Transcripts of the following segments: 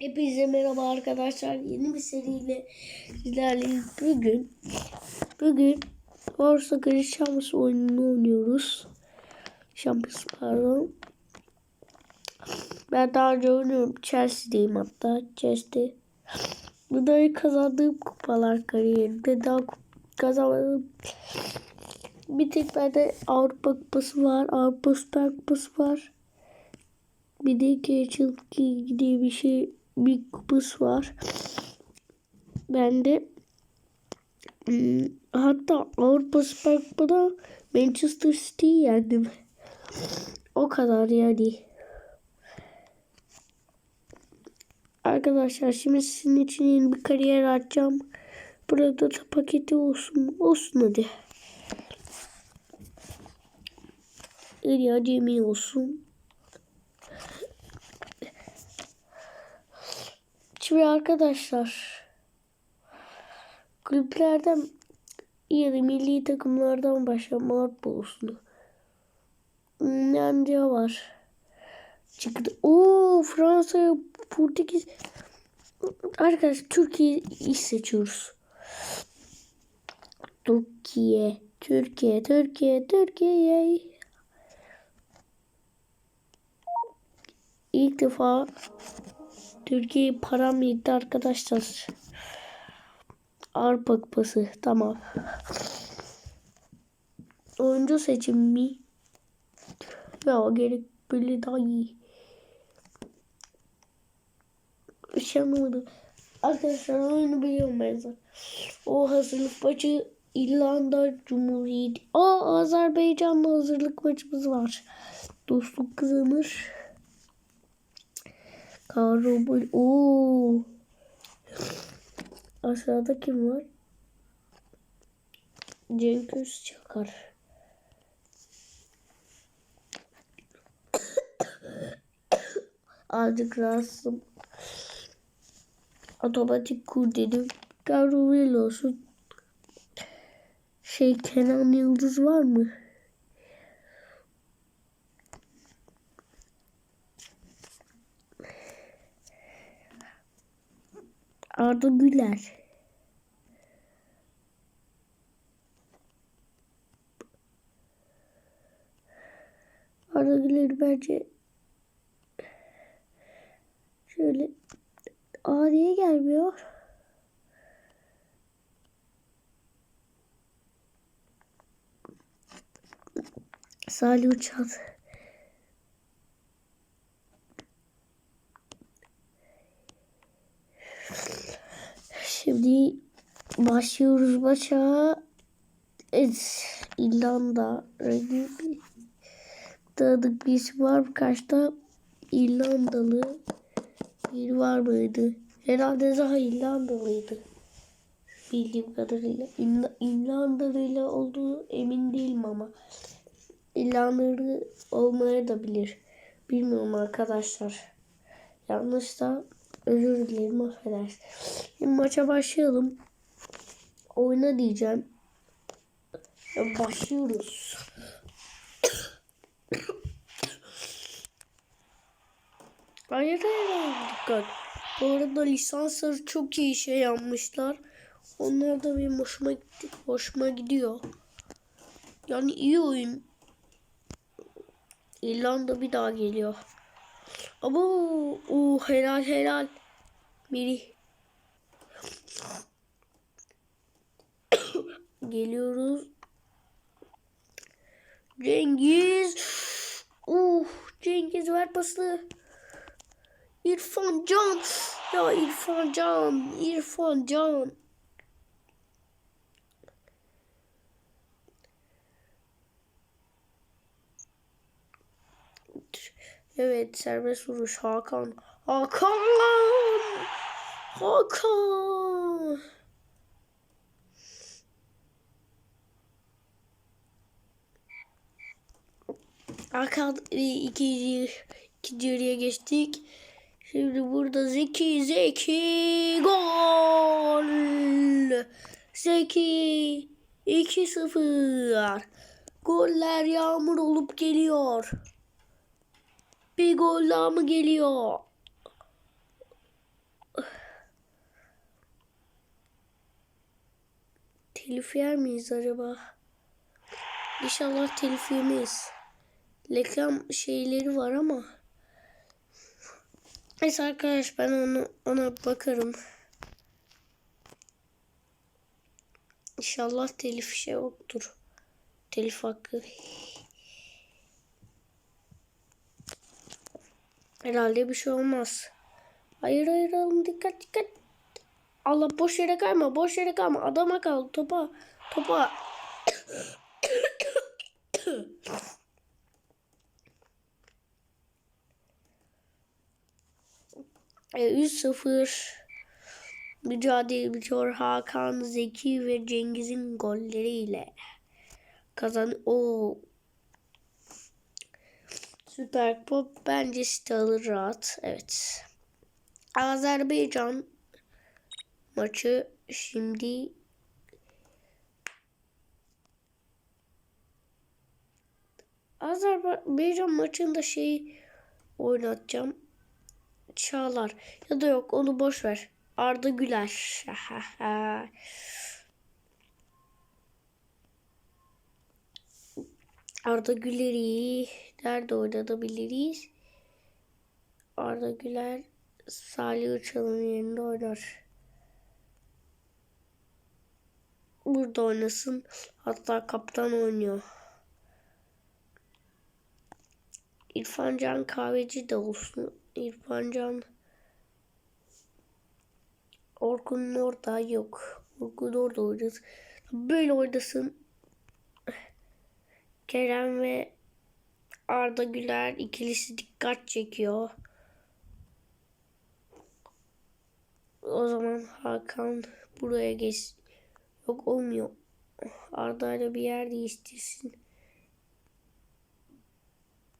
Hepinize merhaba arkadaşlar. Yeni bir seriyle sizlerleyiz. Bugün bugün Borsa Gri Şams oyununu oynuyoruz. Şams pardon. Ben daha önce oynuyorum. Chelsea'deyim hatta. Chelsea. Bunları kazandığım kupalar kariyerimde daha kazanmadım. Bir tek bende Avrupa Kupası var. Avrupa Süper Kupası var. Bir de Geçil diye bir şey bir kupası var. Ben de hmm, hatta Avrupa Süper Kupa'da Manchester City'yi yendim. O kadar yani. Arkadaşlar şimdi sizin için yeni bir kariyer açacağım. Burada da paketi olsun. Olsun hadi. Acemi olsun. Şimdi arkadaşlar kulüplerden ya da milli takımlardan başlamak olsun. Nende var. Çıktı. Oo Fransa, Portekiz. Arkadaşlar Türkiye'yi seçiyoruz. Türkiye, Türkiye, Türkiye, Türkiye. İlk defa Türkiye param yetti arkadaşlar. Avrupa Kupası. Tamam. Oyuncu seçimi. Ya gerek böyle daha iyi. Bir şey. Arkadaşlar oyunu biliyorum ben zaten. O hazırlık maçı İrlanda Cumhuriyeti. Aa Azerbaycan'la hazırlık maçımız var. Dostluk kazanır. Karobul. Oo. Aşağıda kim var? Cenk Özçakar. Azıcık rahatsızım. Otomatik kur dedim. Karobul olsun. Şey Kenan Yıldız var mı? Arda Güler. Arda Güler bence şöyle Aa niye gelmiyor? Salih Uçan. Şimdi başlıyoruz maça. Evet, İrlanda rakibi. Tanıdık bir var mı? Kaçta İrlandalı bir var mıydı? Herhalde Zaha İrlandalıydı. Bildiğim kadarıyla. İrla- İrlandalıyla olduğu emin değilim ama. İrlandalı olmaya da bilir. Bilmiyorum arkadaşlar. Yanlışsa özür dilerim affedersiniz. Şimdi maça başlayalım. Oyna diyeceğim. Başlıyoruz. Hayır hayır dikkat. Bu arada lisansları çok iyi şey yapmışlar. Onlar da benim hoşuma gitti. Hoşuma gidiyor. Yani iyi oyun. İrlanda bir daha geliyor. Ama o helal helal. Biri. Geliyoruz. Cengiz. Uh, Cengiz ver pasını. İrfan Can. Ya İrfan Can. İrfan Can. Evet serbest vuruş Hakan. Hakan. Hakan. Hakan ikinci, ikinci yarıya geçtik. Şimdi burada Zeki Zeki gol. Zeki 2-0. Goller yağmur olup geliyor. Bir gol daha mı geliyor? Telif yer miyiz acaba? İnşallah telif yemeyiz. Reklam şeyleri var ama. Neyse arkadaş ben onu ona bakarım. İnşallah telif şey yoktur. Telif hakkı. Herhalde bir şey olmaz. Hayır hayır oğlum dikkat dikkat. Allah boş yere kayma boş yere kayma. Adama kal topa topa. e, 3-0 mücadele bitiyor. Hakan, Zeki ve Cengiz'in golleriyle kazan. O Süper Pop bence City rahat. Evet. Azerbaycan maçı şimdi Azerbaycan maçında şey oynatacağım. Çağlar. Ya da yok onu boş ver. Arda Güler. Arda Güler'i nerede oynatabiliriz? Arda Güler Salih Uçal'ın yerinde oynar. Burada oynasın. Hatta kaptan oynuyor. İrfan Can Kahveci de olsun. İrfan Can Orkun'un orada yok. Orkun orada oynasın. Böyle oynasın. Kerem ve Arda Güler ikilisi dikkat çekiyor. O zaman Hakan buraya geç. Yok olmuyor. Arda ile bir yer değiştirsin.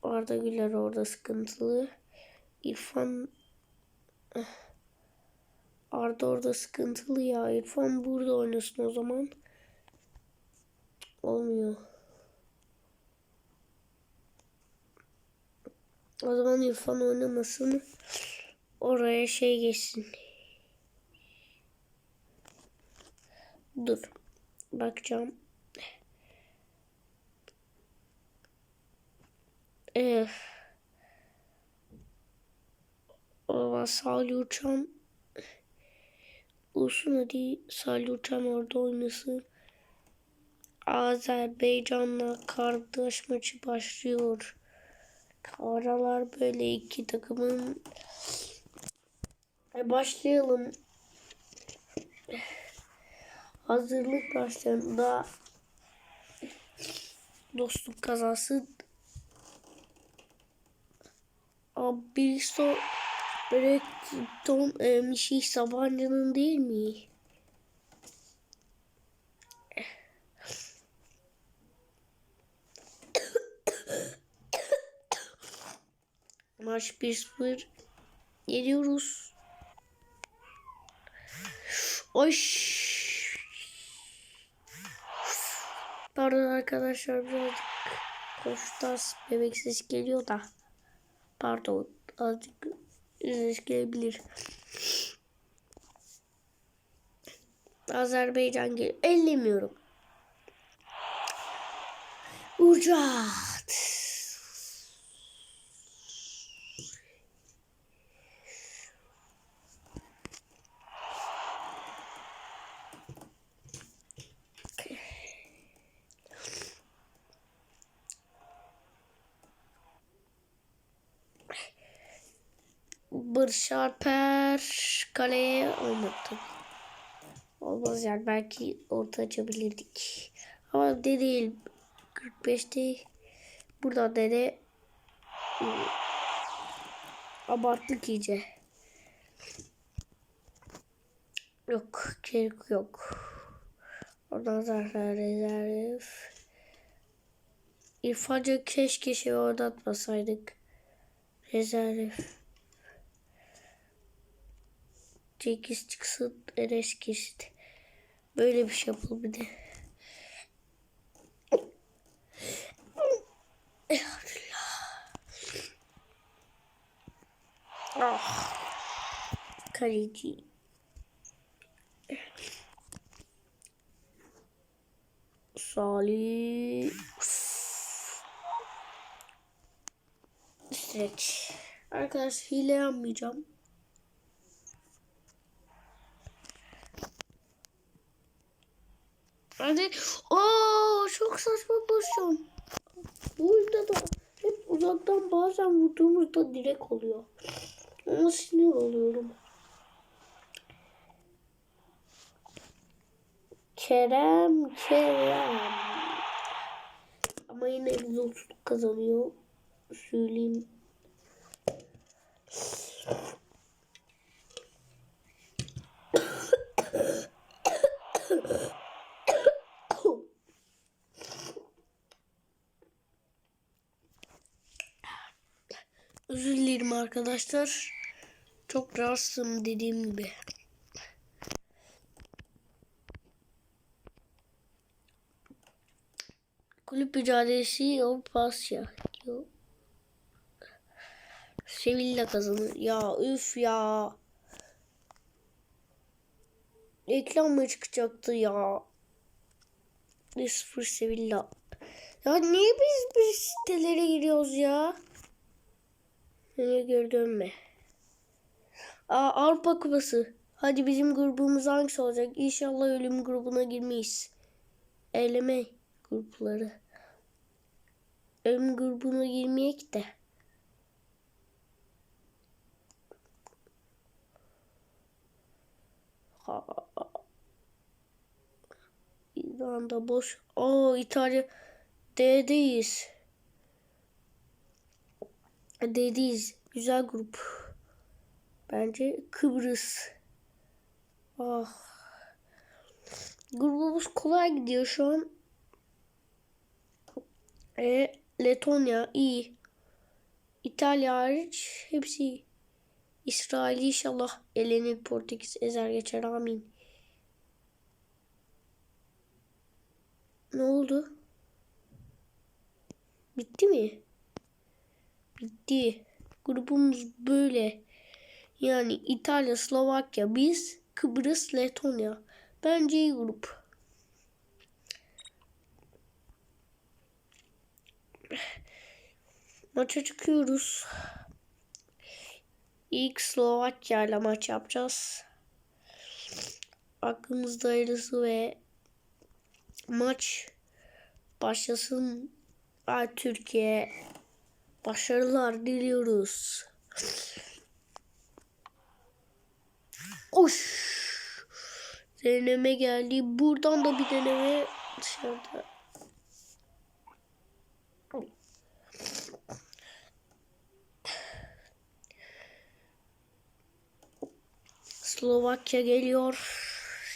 Arda Güler orada sıkıntılı. İrfan Arda orada sıkıntılı ya. İrfan burada oynasın o zaman. Olmuyor. O zaman İrfan oynamasın. Oraya şey geçsin. Dur. Bakacağım. Ee, o zaman Salih Uçan olsun hadi Salih Uçan orada oynasın. Azerbaycan'la kardeş maçı başlıyor. Aralar böyle iki takımın e başlayalım. Hazırlık başlarında dostluk kazası Birisi böyle Tom e, Mişih Sabancı'nın değil mi? Maç 1-0 geliyoruz. Oş. Pardon arkadaşlar birazcık koştas bebek ses geliyor da. Pardon azıcık ses gelebilir. Azerbaycan geliyor. Ellemiyorum. Ucat. Barış Alper kaleye olmadı. Olmaz yani belki orta açabilirdik. Ama de değil. 45'te buradan dede abarttık iyice. Yok. Gerek yok. Oradan zaten rezerv. İrfanca keşke şey orada atmasaydık. Rezerv. Cengiz çıksın Enes girsin. Böyle bir şey yapalım bir de. Ah. Kaleci. Salih. Stretch. Arkadaş hile yapmayacağım. Hadi. Oo çok saçma pozisyon. Bu oyunda da hep uzaktan bazen vurduğumuzda direkt oluyor. Ona sinir oluyorum. Kerem, Kerem. Ama yine biz 30 kazanıyor. Söyleyeyim. Özür dilerim arkadaşlar. Çok rahatsızım dediğim gibi. Kulüp mücadelesi Asya. diyor. Sevilla kazanır. Ya üf ya. Reklam mı çıkacaktı ya? 1-0 Sevilla. Ya niye biz bu sitelere giriyoruz ya? Nereye geri dönme. Aa, Avrupa Kupası. Hadi bizim grubumuz hangisi olacak? İnşallah ölüm grubuna girmeyiz. Eleme grupları. Ölüm grubuna girmeyek de. Ha. İrlanda boş. Oo İtalya D'deyiz. D'deyiz. Güzel grup. Bence Kıbrıs. Ah. Grubumuz kolay gidiyor şu an. E, Letonya iyi. İtalya hariç hepsi iyi. İsrail inşallah elenir Portekiz ezer geçer amin. Ne oldu? Bitti mi? Bitti. Grubumuz böyle. Yani İtalya, Slovakya, biz, Kıbrıs, Letonya. Bence iyi grup. Maça çıkıyoruz. İlk Slovakya ile maç yapacağız. Aklımızda hayırlısı ve maç başlasın. Ay, Türkiye başarılar diliyoruz. Oş. Deneme geldi. Buradan da bir deneme dışarıda. Slovakya geliyor.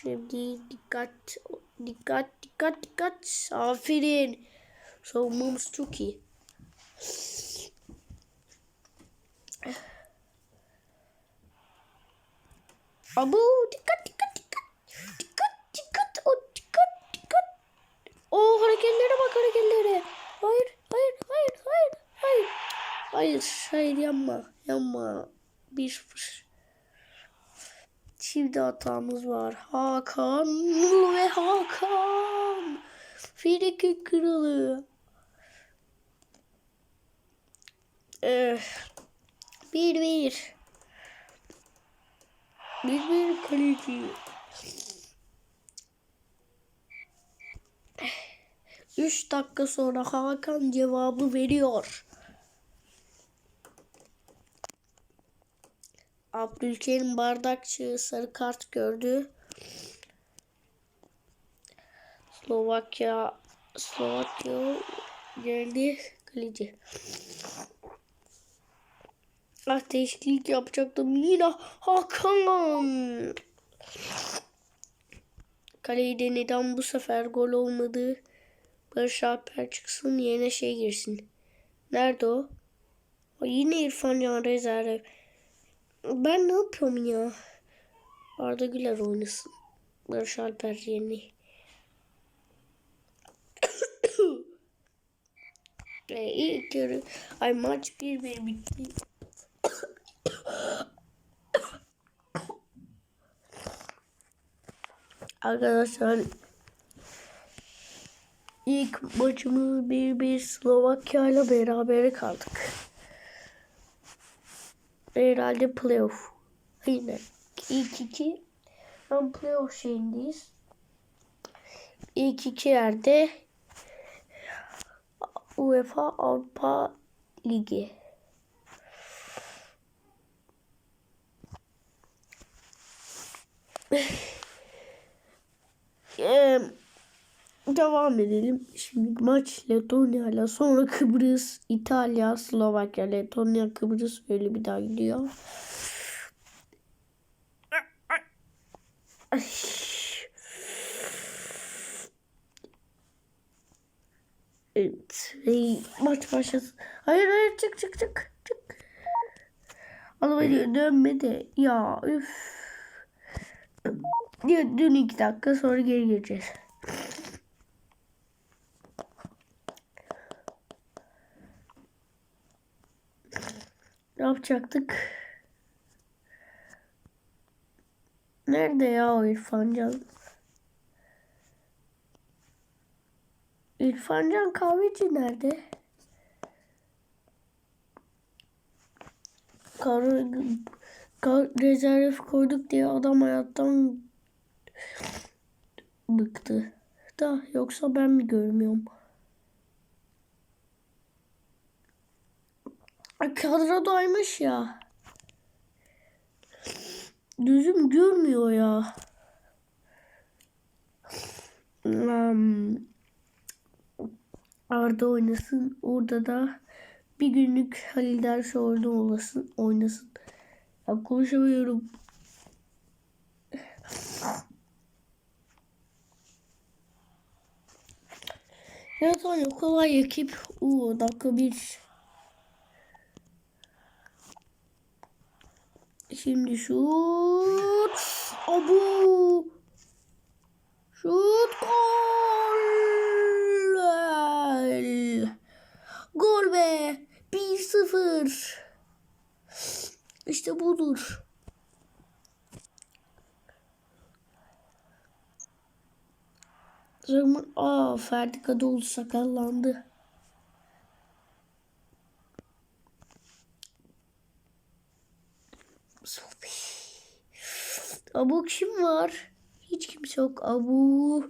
Şimdi dikkat, dikkat, dikkat, dikkat. Aferin. Savunmamız çok iyi. Abu dikkat, dikkat, dikkat. Dikkat, dikkat, o dikkat, dikkat. O hareketlere bak hareketlere. Hayır, hayır, hayır, hayır, hayır. Hayır, hayır yapma, yapma. Bir sıfır. Şimdi hatamız var. Hakan ve Hakan. Friki kralı. Eh, bir bir. Bir bir kaleci. Üç dakika sonra Hakan cevabı veriyor. Abdülkerim Bardakçı sarı kart gördü. Slovakya Slovakya geldi kaleci. Ah değişiklik yapacaktım. Yine Hakan. Kaleyi neden bu sefer gol olmadı? Barış Alper çıksın yerine şey girsin. Nerede o? o yine İrfan Can rezerv. Ben ne yapıyorum ya? Arda Güler oynasın. Barış Alper yerine. e, ilk yarı ay maç 1-1 bitti. Arkadaşlar İlk maçımız 1-1 Slovakya ile berabere kaldık. Herhalde playoff. Yine ilk iki ben playoff şeyindeyiz. İlk iki yerde UEFA Avrupa Ligi. Eee Devam edelim. Şimdi maç Letonya ile sonra Kıbrıs, İtalya, Slovakya, Letonya, Kıbrıs öyle bir daha gidiyor. Evet. Hey, maç başlasın. Hayır hayır çık çık çık çık. Arabayı dönme de ya üf. Dün iki dakika sonra geri geleceğiz. Ne yapacaktık? Nerede ya o İrfancan? İrfancan kahveci nerede? Kar, kar, rezerv koyduk diye adam hayattan bıktı. Da yoksa ben mi görmüyorum? Kadrodaymış ya. Gözüm görmüyor ya. Hmm. Arda oynasın. Orada da bir günlük Halil Dersi orada olasın, oynasın. Ya konuşamıyorum. Evet hani kolay ekip. Uuu dakika bir. Şimdi şut. Abu. Şut gol. Gol be. 1-0. İşte budur. Zaman aa Ferdi Kadıoğlu sakallandı. Sofi. Abu kim var? Hiç kimse yok. Abu.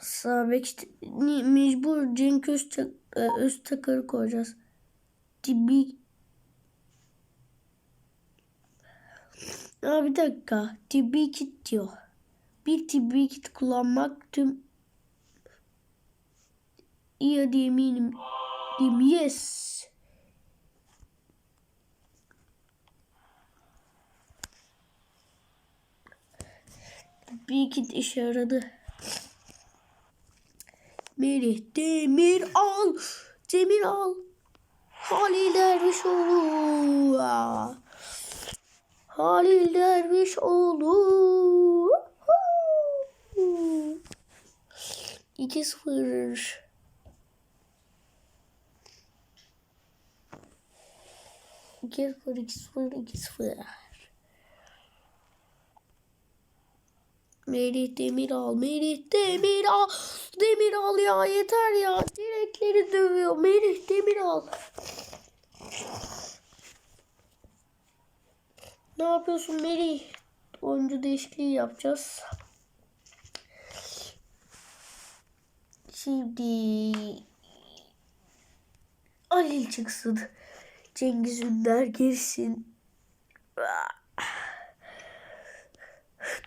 Sağ bek işte, ni- mecbur Cenk Öztak, e, Öztakar'ı koyacağız. Tibi. Aa, bir dakika. Tibi kit diyor. Bir tibi kit kullanmak tüm iyi hadi eminim. Yes. Bir kit işe yaradı. Melih Demir al. Demir al. Halil Dervişoğlu. Halil Dervişoğlu. 2-0. İki sıfır, iki sıfır, iki sıfır. Melih Demiral, Melih Demiral, Demiral ya yeter ya. Direkleri dövüyor. Melih Demiral. Ne yapıyorsun Melih? Oyuncu değişikliği yapacağız. Şimdi Halil çıksın. Cengiz Ünder girsin.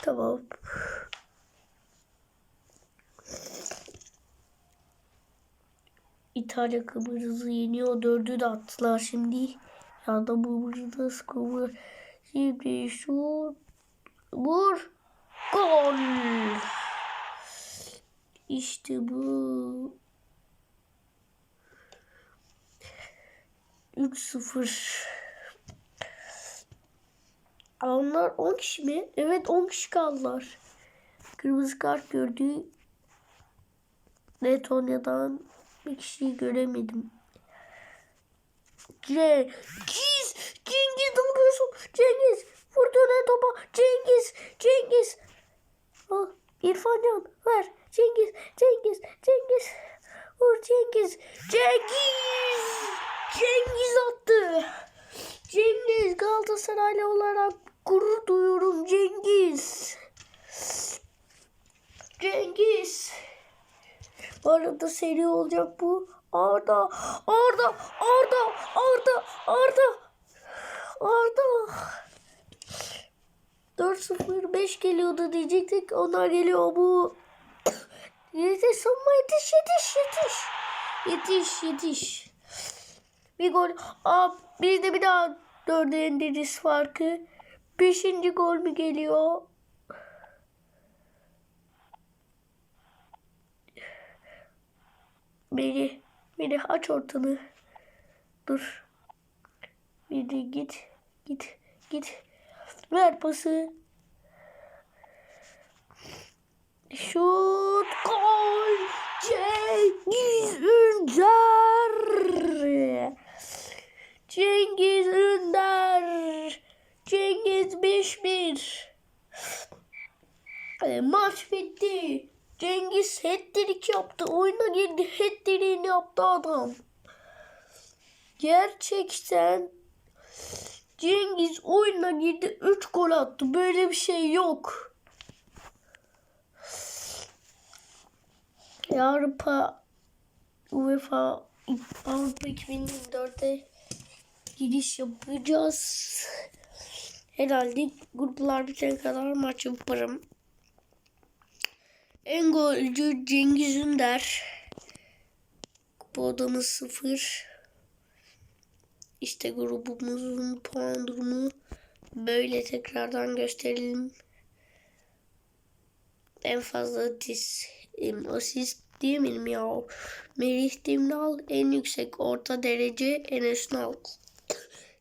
Tamam. İtalya Kıbrıs'ı yeniyor. Dördü de attılar şimdi. Ya da bu burada skoru. Şimdi şu vur. Gol. İşte bu. 3-0. Onlar 10 kişi mi? Evet 10 kişi kaldılar. Kırmızı kart gördü. Letonya'dan bir kişiyi göremedim. Cengiz! Cengiz ne yapıyorsun? Cengiz! Vurdu ne topa? Cengiz! Cengiz! Al. İrfan Can ver. Cengiz. Cengiz. Cengiz. Vur Cengiz. Cengiz. Cengiz attı. Cengiz Galatasaraylı olarak gurur duyuyorum Cengiz. Cengiz. Bu arada seri olacak bu. Arda, Arda, Arda, Arda, Arda, Arda. 4-0 5 geliyordu diyecektik. Onlar geliyor bu. Yetiş savunma yetiş yetiş yetiş. Yetiş yetiş. Bir gol. Aa, bir de bir daha dörde indiririz farkı. Beşinci gol mü geliyor? Beni, beni aç ortanı. Dur. Beni git, git, git. Ver pası. Şut, gol. Cengiz Ünder. Cengiz Ünder. Cengiz 5-1. E, maç bitti. Cengiz hat-trick yaptı. Oyuna girdi. Hat-trick'ini yaptı adam. Gerçekten Cengiz oyuna girdi. 3 gol attı. Böyle bir şey yok. Avrupa UEFA Avrupa 2024'te giriş yapacağız. Herhalde gruplar bitene kadar maç yaparım. En golcü Cengiz Ünder. Kupa odamız sıfır. İşte grubumuzun puan durumu böyle tekrardan gösterelim. En fazla asist, asist diyemedim ya. Merih Demiral en yüksek orta derece Enes Ünal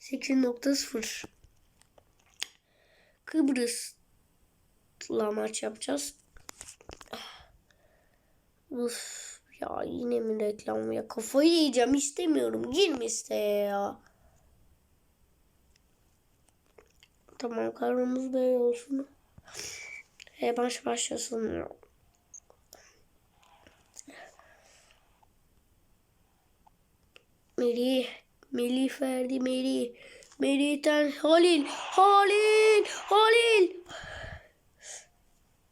8.0 Kıbrıs'la maç yapacağız. Uf, ya yine mi reklam ya? Kafayı yiyeceğim istemiyorum. Girme isteye ya. Tamam karnımız böyle olsun. E baş başlasın. Melih. Melih Ferdi Melih. Melih'ten Halil. Halil. Halil.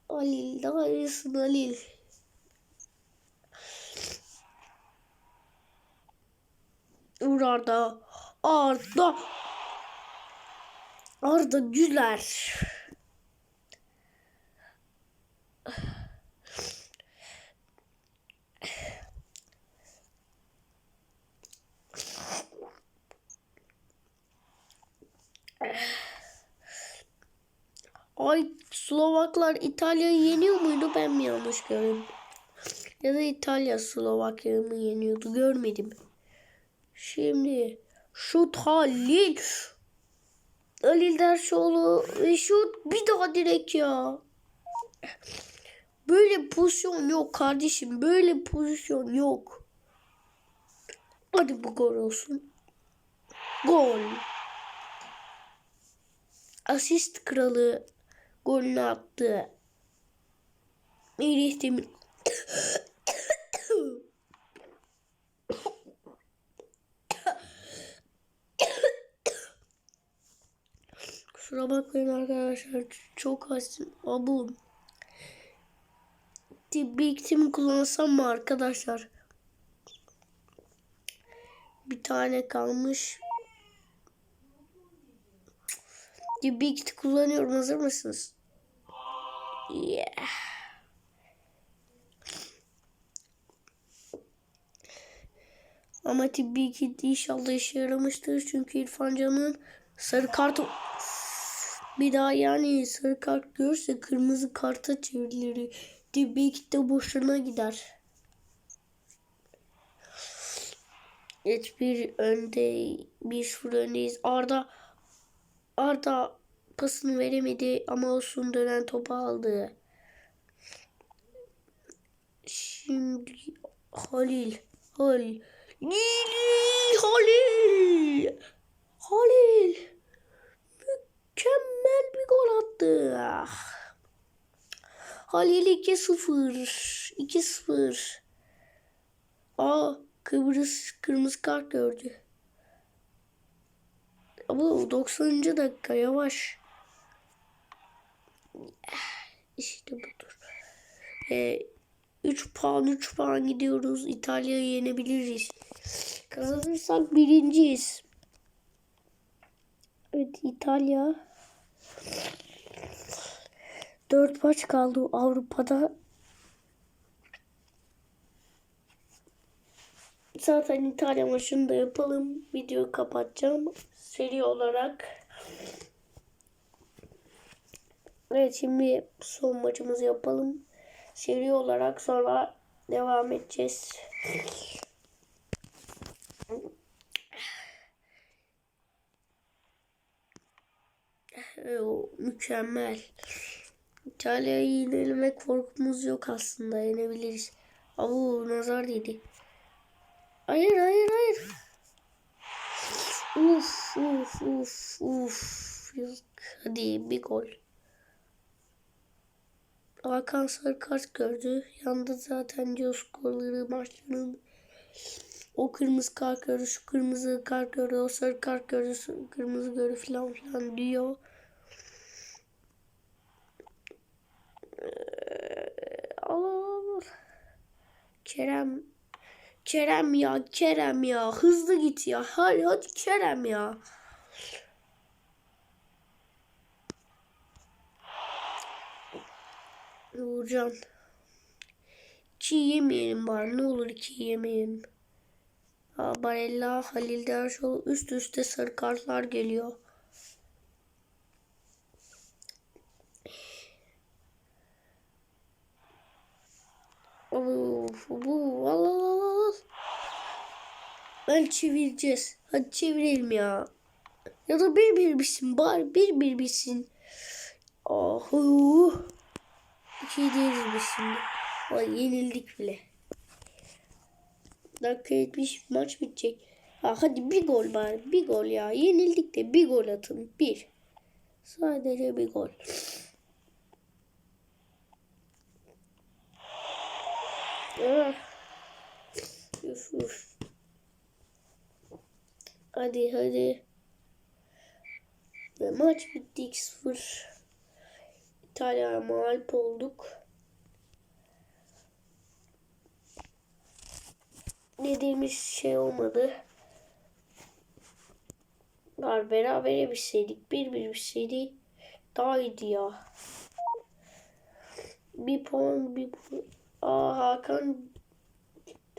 Halil. İyisin Halil. Vur Arda. Arda. Arda Güler. Ay Slovaklar İtalya'yı yeniyor muydu ben mi yanlış gördüm? Ya da İtalya Slovakya'yı mı yeniyordu görmedim. Şimdi şut Halil. Halil Dersoğlu ve şut bir daha direkt ya. Böyle pozisyon yok kardeşim. Böyle pozisyon yok. Hadi bu gol olsun. Gol. Asist kralı golünü attı. Melih Demir. Kusura bakmayın arkadaşlar. Çok hasım. Abum. Big Team kullansam mı arkadaşlar? Bir tane kalmış. Big Team kullanıyorum. Hazır mısınız? Yeah. Ama tabii ki inşallah işe yaramıştır. Çünkü İrfan Can'ın sarı kartı bir daha yani sarı kart görürse kırmızı karta çevrilir. Tabii ki de boşuna gider. Evet bir önde bir sıfır öndeyiz. Arda Arda pasını veremedi ama olsun dönen topu aldı. Şimdi Halil Halil Halil Halil mükemmel bir gol attı. Halil 2-0. 2-0. Aa Kıbrıs kırmızı kart gördü. O 90. dakika yavaş. İşte budur. Ee, 3 puan 3 puan gidiyoruz. İtalya'yı yenebiliriz. Kazanırsak birinciyiz. Evet İtalya. 4 maç kaldı Avrupa'da. Zaten İtalya maçını da yapalım. Videoyu kapatacağım. Seri olarak. Evet şimdi son maçımızı yapalım. Seri olarak sonra devam edeceğiz. O mükemmel. İtalya'yı yenilme korkumuz yok aslında. Yenebiliriz. Avu nazar dedi. Hayır hayır hayır. Uf uf uf uf. Yok. Hadi bir gol. Hakan sarı kart gördü. Yandı zaten diyor skorları maçların. O kırmızı kart gördü, şu kırmızı kart gördü, o sarı kart gördü, kırmızı gördü falan filan diyor. Al al al. Kerem Kerem ya Kerem ya hızlı git ya hadi hadi Kerem ya. Uğurcan. Çiğ yemeyelim bari ne olur ki yemeyelim. Barella, Halil Derşoğlu üst üste sarı kartlar geliyor. Of, bu. Ben çevireceğiz. Hadi çevirelim ya. Ya da bir bir bitsin bari bir bir bitsin. Ahu. İki değiliz biz şimdi. Ay yenildik bile. Dakika 70 maç bitecek. Ha, hadi bir gol bari. Bir gol ya. Yenildik de bir gol atın. Bir. Sadece bir gol. Ah. Üf, üf. Hadi hadi. Ve maç bitti 2-0. İtalya'ya mağlup olduk. Dediğimiz şey olmadı. Var beraber bilseydik, bir bir bilseydik daha iyiydi ya. Bir puan, bir puan. Aa, Hakan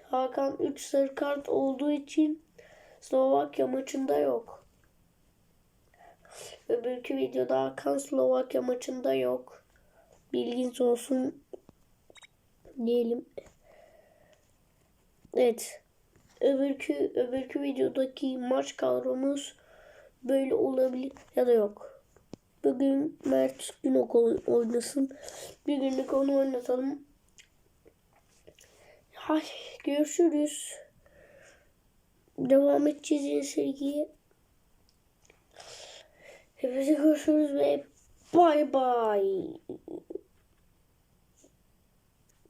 Hakan 3 sarı kart olduğu için Slovakya maçında yok. Öbürkü videoda Hakan Slovakya maçında yok. Bilginiz olsun diyelim. Evet. Öbürkü öbürkü videodaki maç kadromuz böyle olabilir ya da yok. Bugün Mert Günok oynasın. Bir günlük onu oynatalım. Hay, görüşürüz. Devam edeceğiz yine sergiye. Hepinize görüşürüz ve bay bay.